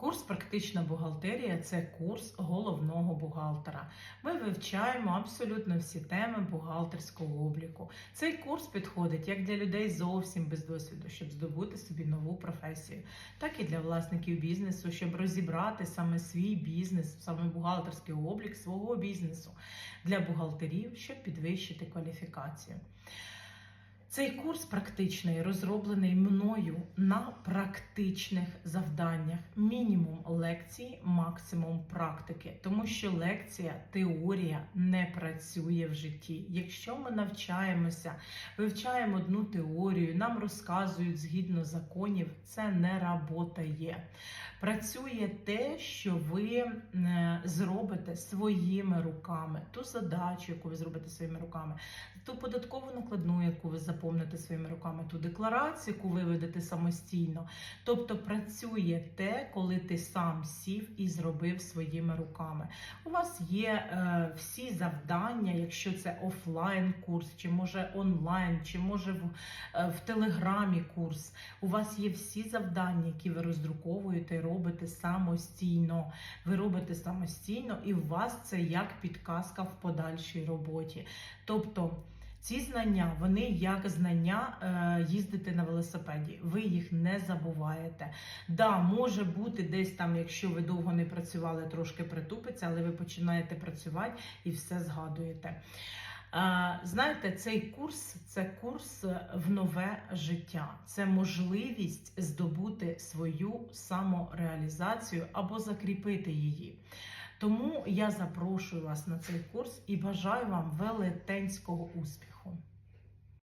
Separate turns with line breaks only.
Курс Практична бухгалтерія це курс головного бухгалтера. Ми вивчаємо абсолютно всі теми бухгалтерського обліку. Цей курс підходить як для людей зовсім без досвіду, щоб здобути собі нову професію, так і для власників бізнесу, щоб розібрати саме свій бізнес, саме бухгалтерський облік свого бізнесу для бухгалтерів, щоб підвищити кваліфікацію. Цей курс практичний розроблений мною на практичних завданнях. Мінімум лекції, максимум практики, тому що лекція, теорія не працює в житті. Якщо ми навчаємося, вивчаємо одну теорію, нам розказують згідно законів, це не работає. Працює те, що ви е, зробите своїми руками, ту задачу, яку ви зробите своїми руками, ту податкову накладну, яку ви заповните своїми руками, ту декларацію, яку ви ведете самостійно. Тобто працює те, коли ти сам сів і зробив своїми руками. У вас є е, всі завдання, якщо це офлайн курс, чи може онлайн, чи може в, е, в телеграмі курс. У вас є всі завдання, які ви роздруковуєте і робите самостійно. Ви робите самостійно, і у вас це як підказка в подальшій роботі. Тобто. Ці знання, вони як знання е, їздити на велосипеді. Ви їх не забуваєте. Да, може бути десь там, якщо ви довго не працювали, трошки притупиться, але ви починаєте працювати і все згадуєте. Е, Знаєте, цей курс це курс в нове життя, це можливість здобути свою самореалізацію або закріпити її. Тому я запрошую вас на цей курс і бажаю вам велетенського успіху.